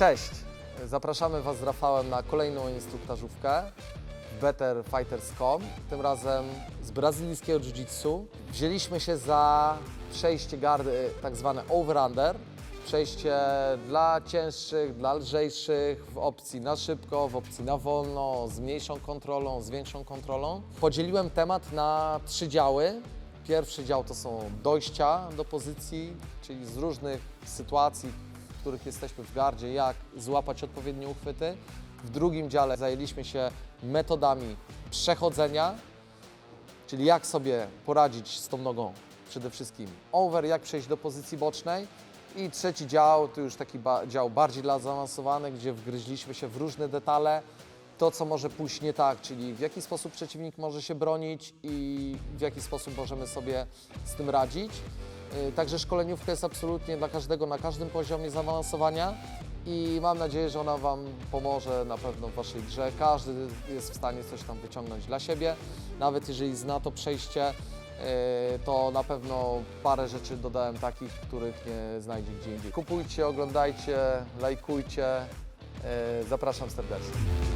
Cześć! Zapraszamy Was z Rafałem na kolejną instruktażówkę w Better Fighters.com, tym razem z brazylijskiego jiu-jitsu. Wzięliśmy się za przejście gardy tak zwane over-under, przejście dla cięższych, dla lżejszych, w opcji na szybko, w opcji na wolno, z mniejszą kontrolą, z większą kontrolą. Podzieliłem temat na trzy działy. Pierwszy dział to są dojścia do pozycji, czyli z różnych sytuacji, w których jesteśmy w gardzie, jak złapać odpowiednie uchwyty. W drugim dziale zajęliśmy się metodami przechodzenia, czyli jak sobie poradzić z tą nogą przede wszystkim over, jak przejść do pozycji bocznej. I trzeci dział to już taki ba- dział bardziej dla zaawansowanych, gdzie wgryźliśmy się w różne detale, to co może pójść nie tak, czyli w jaki sposób przeciwnik może się bronić i w jaki sposób możemy sobie z tym radzić. Yy, Także szkoleniówka jest absolutnie dla każdego na każdym poziomie zaawansowania i mam nadzieję, że ona Wam pomoże na pewno w Waszej grze. Każdy jest w stanie coś tam wyciągnąć dla siebie, nawet jeżeli zna to przejście, yy, to na pewno parę rzeczy dodałem takich, których nie znajdzie gdzie indziej. Kupujcie, oglądajcie, lajkujcie. Yy, Zapraszam serdecznie.